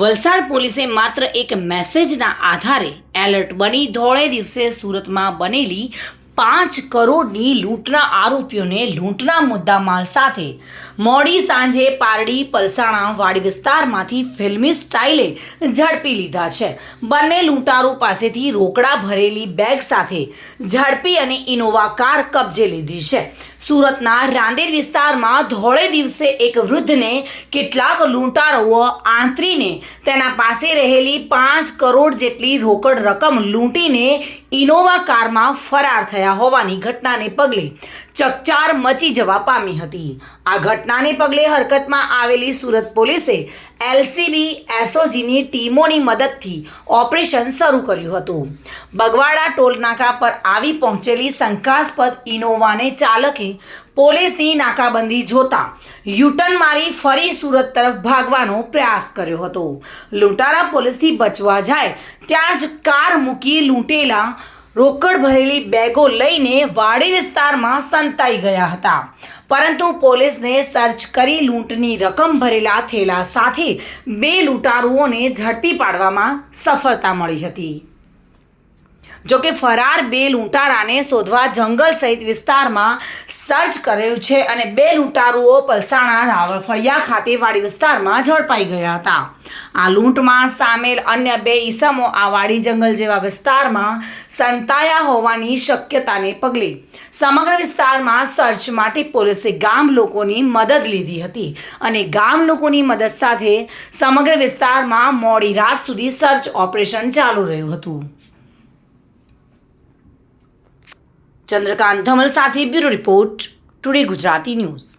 વલસાડ પોલીસે માત્ર એક મેસેજના આધારે એલર્ટ બની ધોળે દિવસે સુરતમાં બનેલી પાંચ કરોડની લૂંટના આરોપીઓને લૂંટના મુદ્દામાલ સાથે મોડી સાંજે પારડી પલસાણા વાડી વિસ્તારમાંથી ફિલ્મી સ્ટાઇલે ઝડપી લીધા છે. બંને લૂંટારો પાસેથી રોકડા ભરેલી બેગ સાથે ઝડપી અને ઇનોવા કાર કબજે લીધી છે. સુરતના રાંદેર વિસ્તારમાં ધોળે દિવસે એક વૃદ્ધને કેટલાક લૂંટારોઓ આંતરીને તેના પાસે રહેલી પાંચ કરોડ જેટલી રોકડ રકમ લૂંટીને ઇનોવા કારમાં ફરાર થયા હોવાની ઘટનાને પગલે ચકચાર મચી જવા પામી હતી. આ ઘટનાને પગલે હરકતમાં આવેલી સુરત પોલીસે એલસીબી, એસઓજીની ટીમોની મદદથી ઓપરેશન શરૂ કર્યું હતું. બગવાડા ટોલનાકા પર આવી પહોંચેલી શંકાસ્પદ ઇનોવાને ચાલકે પોલીસની નાકાબંધી જોતા યુટર્ન મારી ફરી સુરત તરફ ભાગવાનો પ્રયાસ કર્યો હતો. લૂંટારા પોલીસથી બચવા જાય ત્યાં જ કાર મૂકી લૂંટેલા રોકડ ભરેલી બેગો લઈને વાડી વિસ્તારમાં સંતાઈ ગયા હતા. પરંતુ પોલીસને સર્ચ કરી લૂંટની રકમ ભરેલા થેલા સાથે બે લૂંટારુઓને ઝડપી પાડવામાં સફળતા મળી હતી. જોકે ફરાર બે લૂંટારાને શોધવા જંગલ સહિત વિસ્તારમાં સર્ચ કર્યું છે અને બે લૂંટારુઓ પલસાણા રાવળફળિયા ખાતે વાડી વિસ્તારમાં ઝડપાઈ ગયા હતા. આ લૂંટમાં સામેલ અન્ય બે ઈસમો આ વાડી જંગલ જેવા વિસ્તારમાં સંતાયા હોવાની શક્યતાને પગલે સમગ્ર વિસ્તારમાં સર્ચ માટે પોલીસે ગામ લોકોની મદદ લીધી હતી અને ગામ લોકોની મદદ સાથે સમગ્ર વિસ્તારમાં મોડી રાત સુધી સર્ચ ઓપરેશન ચાલુ રહ્યું હતું. ચંદ્રકાંત ધમલ સાથે bureau report today Gujarati news.